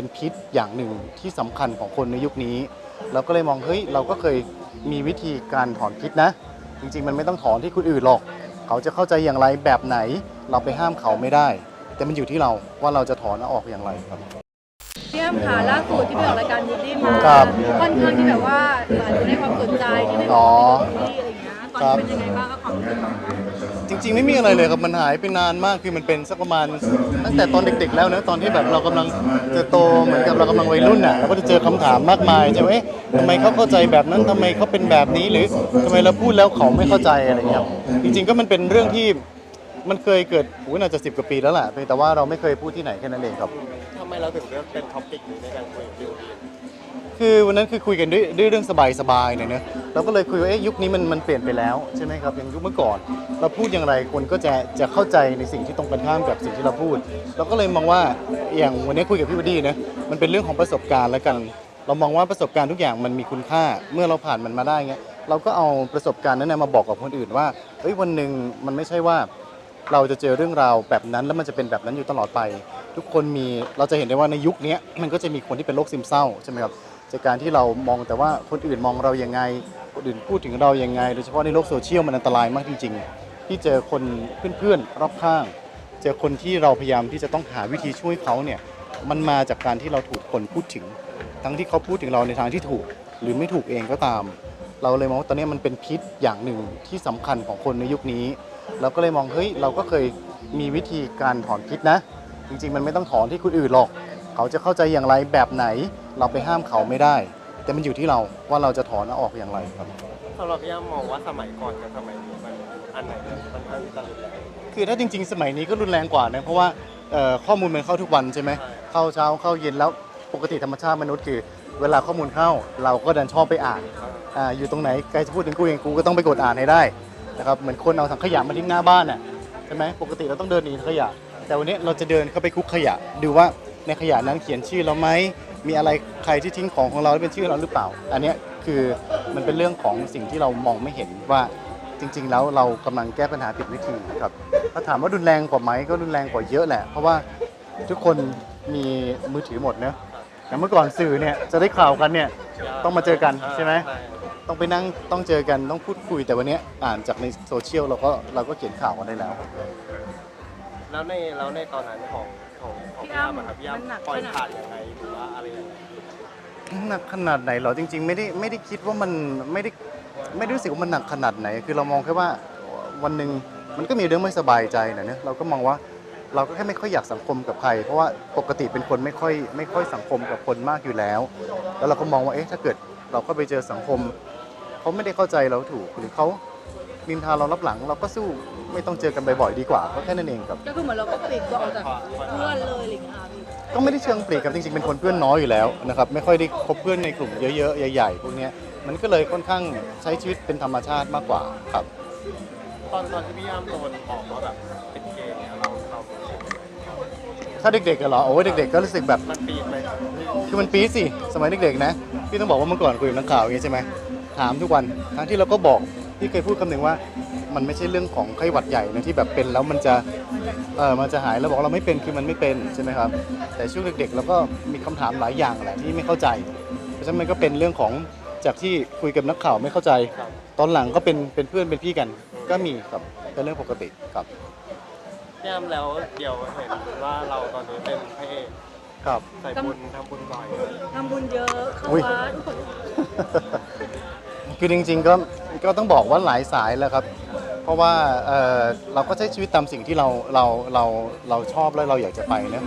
เป็นพิษอย่างหนึ่งที่สำคัญของคนในยุคนี้ เราก็เลยมองเฮ้ยเราก็เคยมีวิธีการถอนพิษนะ จริงๆ มันไม่ต้องถอนที่คนอื่นหรอก เขาจะเข้าใจอย่างไรแบบไหน เราไปห้ามเขาไม่ได้ แต่มันอยู่ที่เราว่าเราจะถอนเอาออกอย่างไรครับพี่แอมค่ะล่าสุดที่ไปออกรายการบูดดี้มาครับค่อนข้างที่แบบว่าหลายคนให้ความสนใจที่ไม่บอ๋ออกบูดดี้อะไรอย่างเงี้ยตอนนี้เป็นยังไงบ้างคะความรู้สึก จริง ๆ ไม่มีอะไรเลยครับมันหายไปนานมากคือมันเป็นสักประมาณ ตั้งแต่ตอนเด็ก ๆ แล้วนะตอนที่แบบเรากำลังจะโตเหมือนกับเรากำลังวัยรุ่นน่ะเราก็จะเจอคำถามมากมายใช่ไหมเอ๊ะทำไมเขาเข้าใจแบบนั้นทำไมเขาเป็นแบบนี้หรือทำไมเราพูดแล้วเขาไม่เข้าใจอะไรเงี้ยจริง ๆ ก็มันเป็นเรื่องที่มันเคยเกิดโอ้ยน่าจะสิบกว่าปีแล้วแหละเพียงแต่ว่าเราไม่เคยพูดที่ไหนแค่นั้นเองครับ ทำไมเราถึงเลือกเป็นท็อปิกนี้ในการคุยกับพี่โอดีคือวันนั้นคือคุยกันด้วยด้วยเรื่องสบายๆเนี่ยเนอะ เราก็เลยคุยว่าเอ๊ะยุคนี้มันมันเปลี่ยนไปแล้วใช่ไหมครับอย่างยุคเมื่อก่อน เราพูดอย่างไรคนก็จะจะเข้าใจในสิ่งที่ตรงกันข้ามกับสิ่งที่เราพูด เราก็เลยมองว่าอย่างวันนี้คุยกับพี่วดีนะมันเป็นเรื่องของประสบการณ์แล้วกัน เรามองว่าประสบการณ์ทุกอย่างมันมีคุณค่าเมื่อเราผ่านมันมาได้เงี้ยเราก็เอาประสบการณ์นั้นนะมาบอกกับคนอื่นว่าเฮ้ยวันหนึ่งมันไม่ใช่ว่า เราจะเจอเรื่องราวแบบนั้นแล้วมันจะเป็นแบบนั้นอยู่ตลอดไป ทุกคนมีเราจะเห็นได้ว่าในยุคนี้มันก็จะมีคนที่เป็นโรคซึมเศร้าใช่ไหมครับ จากการที่เรามองแต่ว่าคนอื่นมองเรายังไง คนอื่นพูดถึงเรายังไง โดยเฉพาะในโลกโซเชียลมันอันตรายมากจริงๆ ที่เจอคนเพื่อนๆรอบข้าง เจอคนที่เราพยายามที่จะต้องหาวิธีช่วยเขาเนี่ยมันมาจากการที่เราถูกคนพูดถึง ทั้งที่เขาพูดถึงเราในทางที่ถูก หรือไม่ถูกเองก็ตาม เราเลยมองว่าตอนนี้มันเป็นพิษอย่างหนึ่งที่สำคัญของคนในยุคนี้ เราก็เลยมองเฮ้ยเราก็เคยมีวิธีการถอนพิษนะ จริงๆ มันไม่ต้องถอนที่คนอื่นหรอก เขาจะเข้าใจอย่างไรแบบไหน เราไปห้ามเขาไม่ได้ แต่มันอยู่ที่เราว่าเราจะถอนเอาออกอย่างไรครับสำหรับพี่อ้ำมองว่าสมัยก่อนกับสมัยนี้มันอันไหนมันค่อนข้างที่จะรุนแรงคือถ้าจริง ๆ สมัยนี้ก็รุนแรงกว่านะเพราะว่าเอ่อข้อมูลมันเข้าทุกวันใช่ไหมใช่เข้าเช้าเข้าเย็นแล้วปกติธรรมชาติมนุษย์คือ เวลาข้อมูลเข้าเราก็ดันชอบไปอ่านอ่าอยู่ตรงไหนใครจะพูดถึงกูเองกูก็ต้องไปกดอ่านให้ได้นะครับเหมือนคนเอาถังขยะมาทิ้งหน้าบ้านน่ะใช่ไหมปกติเราต้องเดินหนีถังขยะ แต่วันนี้เราจะเดินเข้าไปคุกขยะ ดูว่าในขยะนั้นเขียนชื่อเราไหม มีอะไรใครที่ทิ้งของของเราแล้วเป็นชื่อเราหรือเปล่า อันเนี้ยคือมันเป็นเรื่องของสิ่งที่เรามองไม่เห็นว่าจริง ๆ แล้วเรากำลังแก้ปัญหาผิดวิธีครับถ้าถามว่ารุนแรงกว่าไหมก็รุนแรงกว่าเยอะแหละ เพราะว่าทุกคนมีมือถือหมดเนอะอย่างเมื่อก่อนสื่อเนี่ยจะได้ข่าวกันเนี่ยต้องมาเจอกันใช่ไหมต้องไปนั่งต้องเจอกันต้องพูดคุยแต่วันนี้อ่านจากในโซเชียลเราก็เราก็เขียนข่าวกันได้แล้ว แล้วในแล้วในตอนนั้นของ ของของพี่อ้ำอะครับพี่อ้ำปล่อยผ่านยังไงหรือว่าอะไรยังไงหนักขนาดไหนเหรอจริง ๆ ไม่ได้ไม่ได้คิดว่ามันไม่ได้ไม่ได้รู้สึกว่ามันหนักขนาดไหน คือเรามองแค่ว่าวันหนึ่งมันก็มีเรื่องไม่สบายใจนะเนี่ยเราก็มองว่าเราก็แค่ไม่ค่อยอยากสังคมกับใคร เพราะว่าปกติเป็นคนไม่ค่อยไม่ค่อยสังคมกับคนมากอยู่แล้ว แล้วเราก็มองว่าเอ๊ะถ้าเกิดเราก็ไปเจอสังคมเขาไม่ได้เข้าใจเราถูกหรือเขา นินทาเรารับหลังเราก็สู้ไม่ต้องเจอกันบ่อยๆดีกว่าก็แค่นั้นเองครับ ก็คือเหมือนเราก็ปลีกตัวออกจากเพื่อนเลยอะไรอย่างเงี้ยค่ะพี่ก็ไม่ได้เชิงปลีกครับจริงๆเป็นคนเพื่อนน้อยอยู่แล้วนะครับไม่ค่อยได้คบเพื่อนในกลุ่มเยอะๆใหญ่ๆพวกเนี้ยมันก็เลยค่อนข้างใช้ชีวิตเป็นธรรมชาติมากกว่าครับ ตอนตอนที่พี่อ้ำโดนบอกว่าแบบเป็นเกย์เนี่ยเราเราถ้าเด็กๆอะเหรอโอ้ยเด็กๆก็รู้สึกแบบ มันปีดไหมคือมันปี๊ดสิสมัยเด็กๆนะ พี่ต้องบอกว่าเมื่อก่อนคุยกับนักข่าวอย่างนี้ใช่ไหมถามทุกวันทั้งที่เราก็บอก พี่เคยพูดคำหนึ่งว่ามันไม่ใช่เรื่องของไข้หวัดใหญ่นะที่แบบเป็นแล้วมันจะเออมันจะหายแล้วบอกว่าเราไม่เป็นคือมันไม่เป็นใช่ไหมครับ แต่ช่วงเด็กๆเราก็มีคำถามหลายอย่างแหละที่ไม่เข้าใจ เพราะฉะนั้นมันก็เป็นเรื่องของจากที่คุยกับนักข่าวไม่เข้าใจ ตอนหลังก็เป็นเป็นเพื่อนเป็นพี่กัน ก็มีครับเป็นเรื่องปกติครับพี่อ้ำแล้วเดี๋ยวเห็นว่าเราตอนนี้เป็นพระเอกครับใส่บุญทำบุญบ่อยทำบุญเยอะเข้าอุ๊ยวัดทุก คือจริงๆก็ก็ต้องบอกว่าหลายสายแล้วครับ เพราะว่าเอ่อเราก็ใช้ชีวิตตามสิ่งที่เราเราเราเราชอบและเราอยากจะไปนะ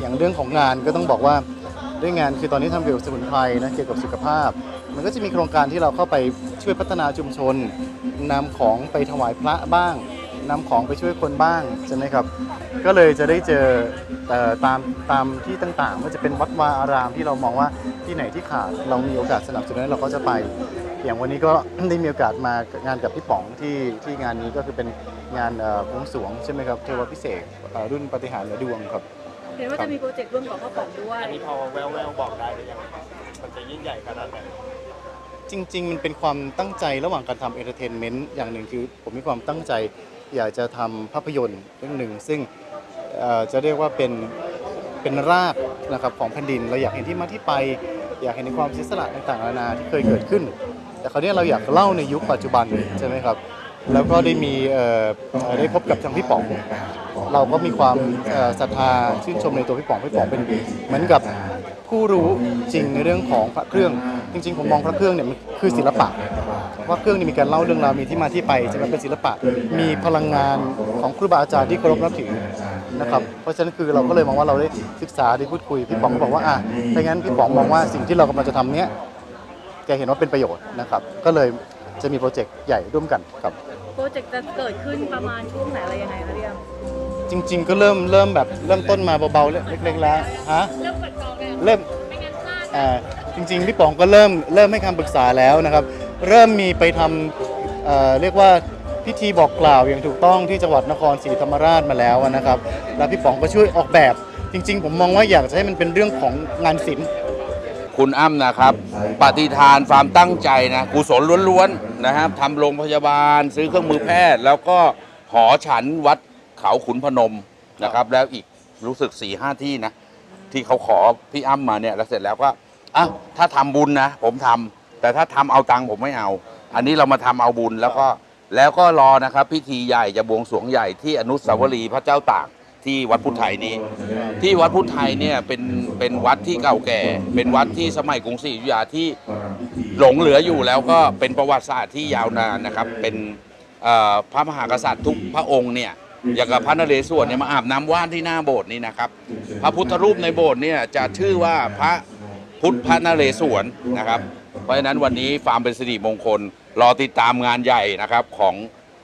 อย่างเรื่องของงานก็ต้องบอกว่าด้วยงานคือตอนนี้ทำเกี่ยวกับสมุนไพรนะเกี่ยวกับสุขภาพ มันก็จะมีโครงการที่เราเข้าไปช่วยพัฒนาชุมชนนำของไปถวายพระบ้างนำของไปช่วยคนบ้างใช่ไหมครับ ก็เลยจะได้เจอเอ่อตามตามที่ต่างๆไม่ว่าจะเป็นวัดวาอารามที่เรามองว่าที่ไหนที่ขาดเรามีโอกาสสนับสนุนเราก็จะไป อย่างวันนี้ก็ ได้มีโอกาสมางานกับพี่ป๋องที่ที่งานนี้ก็คือเป็นงานเอ่อบวงสรวงใช่ไหมครับเทวพิเศษกเอ่อรุ่นปาฏิหาริย์เหนือดวงครับ เห็นว่าจะมีโปรเจกต์ร่วมกับพ่อป๋องด้วย อันนี้พอแววแววๆบอกได้หรือยังครับมันจะยิ่งใหญ่ขนาดไหนจริงๆ มันเป็นความตั้งใจระหว่างการทำเอนเตอร์เทนเมนต์อย่างหนึ่งคือผมมีความตั้งใจอยากจะทำภาพยนตร์เรื่องหนึ่ง ซึ่งเอ่อจะเรียกว่าเป็นเป็นรากนะครับของแผ่นดิน เราอยากเห็นที่มาที่ไป อยากเห็นในความเสียสละต่างๆนานาที่เคยเกิดขึ้น แต่คราวนี้เราอยากเล่าในยุคปัจจุบันใช่ไหมครับ แล้วก็ได้มีได้พบกับทางพี่ป๋อง เราก็มีความศรัทธาชื่นชมในตัวพี่ป๋องพี่ป๋องเป็นเหมือนกับผู้รู้จริงในเรื่องของพระเครื่อง จริง ๆ ผมมองพระเครื่องเนี่ยมันคือศิลปะพระเครื่องนี่มีการเล่าเรื่องราวมีที่มาที่ไปใช่ไหมเป็นศิลปะ มีพลังงานของครูบาอาจารย์ที่เคารพนับถือนะครับเพราะฉะนั้นคือเราก็เลยมองว่าเราได้ศึกษาได้พูดคุยพี่ป๋องก็บอกว่าอะถ้างั้นพี่ป๋องมองว่าสิ่งที่เรากำลังจะทำเนี้ย เห็นว่าเป็นประโยชน์นะครับ ก็เลยจะมีโปรเจกต์ใหญ่ร่วมกันครับ โปรเจกต์จะเกิดขึ้นประมาณช่วงไหนอะไรยังไงคะพี่อ้ำจริง ๆ ก็เริ่มเริ่มแบบเริ่มต้นมาเบาๆเล็กๆแล้วฮะเริ่มเปิดกองแล้วเริ่มไม่งั้นพลาดอ่าจริง ๆ พี่ป๋องก็เริ่มเริ่มให้คำปรึกษาแล้วนะครับ เริ่มมีไปทำเอ่อเรียกว่าพิธีบอกกล่าวอย่างถูกต้องที่จังหวัดนครศรีธรรมราชมาแล้วนะครับ แล้วพี่ป๋องก็ช่วยออกแบบ จริง ๆ ผมมองว่าอยากจะให้มันเป็นเรื่องของงานศิลป์ คุณอ้ำนะครับปฏิทานความตั้งใจนะกุศลล้วนๆนะครับทำโรงพยาบาล ซื้อเครื่องมือแพทย์ แล้วก็หอฉันวัดเขาขุนพนมนะครับ แล้วอีกรู้สึก4ี่ห้าที่นะ ที่เขาขอพี่อ้ำมาเนี่ยแล้วเสร็จแล้วก็อะถ้าทำบุญนะ ผมทำแต่ถ้าทำเอาตังค์ผมไม่เอา อันนี้เรามาทำเอาบุญแล้วก็แล้วก็รอนะครับ พิธีใหญ่จะบวงสรวงใหญ่ที่อนุสาวรีย์พระเจ้าตาก ที่วัดพุทธไทยนี้ ที่วัดพุทธไทยเนี่ยเป็นเป็นวัดที่เก่าแก่ เป็นวัดที่สมัยกรุงศรีอยุธยาที่หลงเหลืออยู่แล้วก็เป็นประวัติศาสตร์ที่ยาวนานนะครับ เป็นพระมหากษัตริย์ทุกพระองค์เนี่ยอย่างกับพระนเรศวรเนี่ยมาอาบน้ำว่านที่หน้าโบสถ์นี่นะครับ พระพุทธรูปในโบสถ์เนี่ยจะชื่อว่าพระพุทธพระนเรศวรนะครับ เพราะฉะนั้นวันนี้ฟาร์มเป็นสิริมงคล รอติดตามงานใหญ่นะครับของ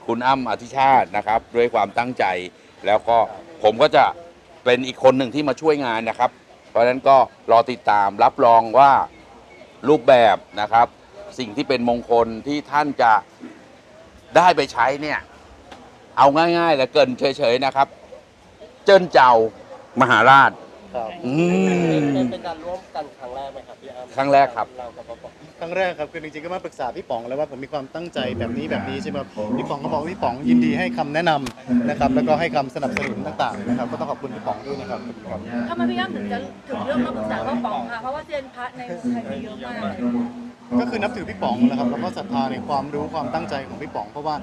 คุณอ้ำอธิชาตินะครับ ด้วยความตั้งใจแล้วก็ ผมก็จะเป็นอีกคนหนึ่งที่มาช่วยงานนะครับ เพราะฉะนั้นก็รอติดตามรับรองว่ารูปแบบนะครับ สิ่งที่เป็นมงคลที่ท่านจะได้ไปใช้เนี่ย เอาง่ายๆและเกินเฉยๆนะครับ เจิ้นเจ้ามหาราชอืเป็นมเป็นการร่วมกันครั้งแรกไหมครับพี่อ้ำครั้งแรกครับ เรากับปอ ครั้งแรกครับคือจริงๆก็มาปรึกษาพี่ป๋องแล้วว่าผมมีความตั้งใจแบบนี้แบบนี้ใช่ไหมครับพี่ป๋องก็บอกว่าพี่ป๋องยินดีให้คำแนะนำนะครับแล้วก็ให้คำสนับสนุนต่างๆนะครับก็ต้องขอบคุณพี่ป๋องด้วยนะครับขอบคุณครับ ทำไมพี่อ้ำถึงจะถึงเรื่องมาปรึกษาพ่อป๋องคะเพราะว่าเซียนพระในเมืองไทยมีเยอะมาก ก็คือนับถือพี่ป๋องนะครับแล้วก็ศรัทธาในความรู้ความตั้งใจของพี่ป๋อง เพราะว่า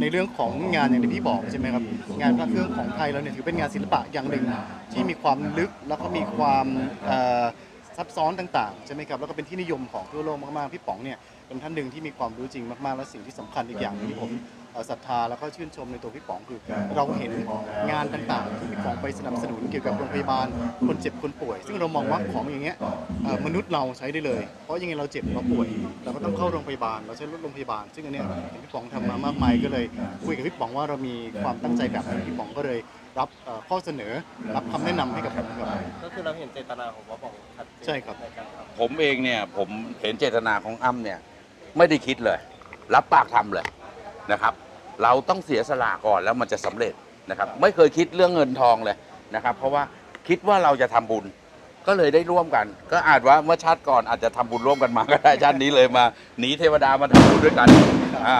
ในเรื่องของงานอย่างที่พี่บอกใช่ไหมครับงานพระเครื่องของไทยเราเนี่ยถือเป็นงานศิลปะอย่างหนึ่งที่มีความลึกแล้วก็มีความเอ่อ ซับซ้อนต่างๆใช่ไหมครับแล้วก็เป็นที่นิยมของทั่วโลกมากๆพี่ป๋องเนี่ยเป็นท่านหนึ่งที่มีความรู้จริงมากๆและสิ่งที่สำคัญอีกอย่างหนึ่งที่ผม ศรัทธาแล้วก็ชื่นชมในตัวพี่ป๋องคือเราเห็นงานต่างๆที่พี่ป๋องไปสนับสนุนเกี่ยวกับโรงพยาบาลคนเจ็บคนป่วย ซึ่งเรามองว่าของอย่างเงี้ยเอ่อมนุษย์เราใช้ได้เลย เพราะยังไงเราเจ็บเราป่วย เราก็ต้องเข้าโรงพยาบาลเราใช้รถโรงพยาบาล ซึ่งอันเนี้ยเห็นพี่ป๋องทำมามากมายก็เลย คุยกับพี่ป๋องว่าเรามีความตั้งใจแบบนี้พี่ป๋องก็เลยรับเอ่อข้อเสนอรับคำแนะนำให้กับผมครับก็คือเราเห็นเจตนาของปอปองชัดเจนใช่ครับนการทำผมเองเนี่ยผมเห็นเจตนาของอ้ำเนี่ยไม่ได้คิดเลย รับปากทำเลยนะครับ เราต้องเสียสละก่อนแล้วมันจะสำเร็จนะครับ ไม่เคยคิดเรื่องเงินทองเลยนะครับ เพราะว่าคิดว่าเราจะทำบุญ ก็เลยได้ร่วมกัน ก็อาจว่าเมื่อชาติก่อนอาจจะทำบุญร่วมกันมาก็ได้ชาตินี้เลยมาหนีเทวดามาทำบุญด้วยกันอ่า